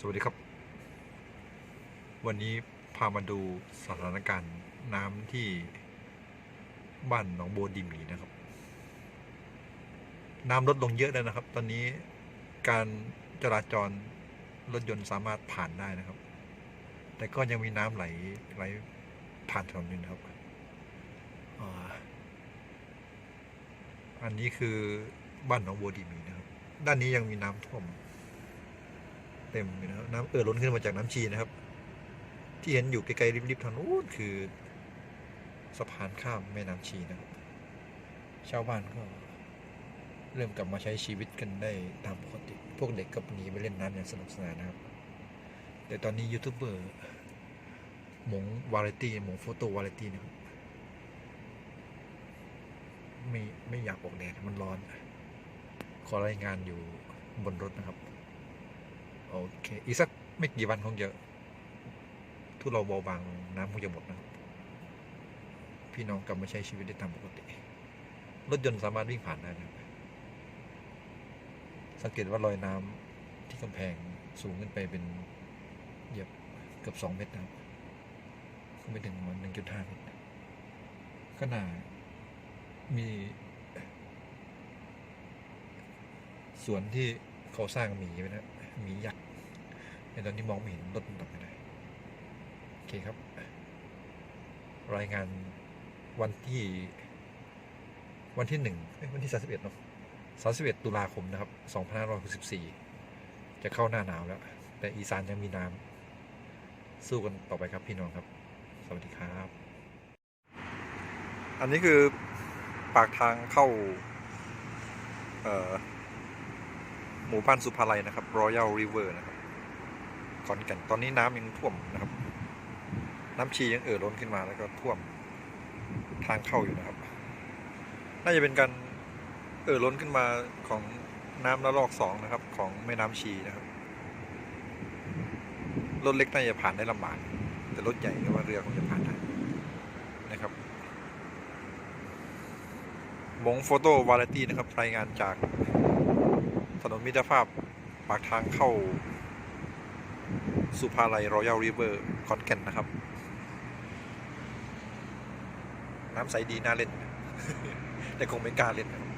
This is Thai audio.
สวัสดีครับ วันนี้พามาดูสถานการณ์น้ำที่บ้านหนองโบวดิมีนะครับ น้ำลดลงเยอะแล้วนะครับ ตอนนี้การจราจรรถยนต์สามารถผ่านได้นะครับ แต่ก็ยังมีน้ำไหลไหลผ่านถนนอยู่นะครับอันนี้คือบ้านหนองโบวดิมีนะครับ ด้านนี้ยังมีน้ำท่วม เต็มนะครับน้ำเอ่อล้นขึ้นมาจากน้ำชีนะครับ ที่เห็นอยู่ไกลๆริบๆทางนู้นคือสะพานข้ามแม่น้ำชีนะครับชาวบ้านก็เริ่มกลับมาใช้ชีวิตกันได้ตามปกติ พวกเด็กก็หนีไปเล่นน้ำอย่างสนุกสนานนะครับ แต่ตอนนี้ยูทูบเบอร์หมงวาไรตี้หมงโฟโต้วาไรตี้นะครับไม่ไม่อยากออกแดดมันร้อน ขอรายงานอยู่บนรถนะครับ โอเค อีกสักไม่กี่วันคงจะทุเราเบาบางน้ำคงจะหมดนะ พี่น้องกลับมาใช้ชีวิตได้ตามปกติ รถยนต์สามารถวิ่งผ่านได้นะสังเกตว่ารอยน้ำที่กำแพงสูงขึ้นไปเป็นเหยียบเกือบสองเมตรนะครับก็ไม่ถึงประมันหนึ่งจุดห้าเมตรขนาดมีสวนที่เขาสร้างหมีไว้นะ มียักษ์ในตอนนี้มองไม่เห็นรถมันตับไปไหนโอเคครับ รายงานวันที่ วันที่หนึ่งวันที่สามสิบเอ็ดเนาะสามสิบเอ็ดตุลาคมนะครับสองพันห้าร้อยหกสิบสี่จะเข้าหน้าหนาวแล้ว แต่อีสานยังมีน้ำสู้กันต่อไปครับพี่น้องครับ สวัสดีครับ อันนี้คือปากทางเข้า เอ่อ หมู่บ้านสุภาลัยนะครับ Royal River นะครับขอนแก่นตอนนี้น้ำยังท่วมนะครับ น้ำชียังเอ่อล้นขึ้นมาแล้วก็ท่วมทางเข้าอยู่นะครับ น่าจะเป็นการเอ่อล้นขึ้นมาของน้ำระลอกสองนะครับ ของแม่น้ำชีนะครับรถเล็กน่าจะผ่านได้ลำบากแต่รถใหญ่ก็ว่าเรือคงจะผ่านได้นะครับมงโฟโต้วาไรตี้นะครับรายงานจาก ถนนมิตรภาพปากทางเข้า สุภาลัยรอยัลริเวอร์คอนแก่นนะครับ น้ำใสดีน่าเล่น แต่คงไม่กล้าเล่นครับ